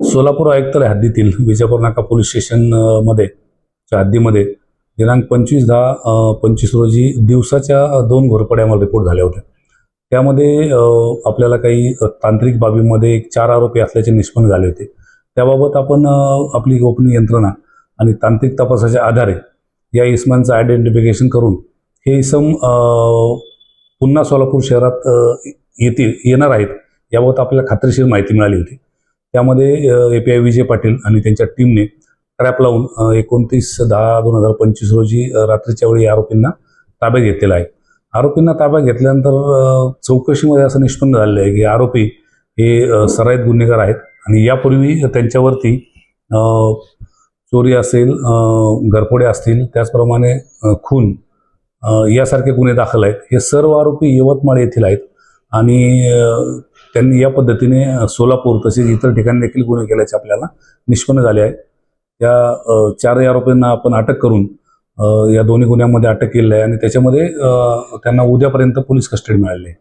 सोलापूर आयुक्तालय हद्दीतील विजापूर नाका पोलीस स्टेशनमध्ये च्या हद्दीमध्ये दिनांक पंचवीस दहा पंचवीस रोजी दिवसाच्या दोन घोरपड्या आम्हाला रिपोर्ट झाल्या होत्या. त्यामध्ये आपल्याला काही तांत्रिक बाबींमध्ये एक चार आरोपी असल्याचे निष्पन्न झाले होते. त्याबाबत आपण आपली गोपनीय यंत्रणा आणि तांत्रिक तपासाच्या आधारे या इसमांचं आयडेंटिफिकेशन करून हे इसम पुन्हा सोलापूर शहरात येतील येणार आहेत याबाबत आपल्याला खात्रीशीर माहिती मिळाली होती. त्यामध्ये A P I Vijay Patil आणि त्यांच्या टीमने ट्रॅप लावून एकोणतीस दहा दोन हजार पंचवीस रोजी रात्रीच्या वेळी या आरोपींना ताब्यात घेतलेला आहे. आरोपींना ताब्यात घेतल्यानंतर चौकशीमध्ये असं निष्पन्न झालेलं आहे की आरोपी हे सराईत गुन्हेगार आहेत आणि यापूर्वी त्यांच्यावरती चोरी असेल घरपोडे घरफोडे असतील त्याचप्रमाणे खून यासारखे गुन्हे दाखल आहेत. हे सर्व आरोपी यवतमाळ येथील आहेत आणि त्यांनी या पद्धतीने सोलापूर तसेच इतर ठिकाणी देखील गुन्हे केल्याचे आपल्याला निष्पन्न झाले आहे. या चार चारही आरोपींना आपण अटक करून या दोन्ही गुन्ह्यामध्ये अटक केली आहे आणि त्याच्यामध्ये त्यांना उद्यापर्यंत पोलीस कस्टडी मिळाली आहे.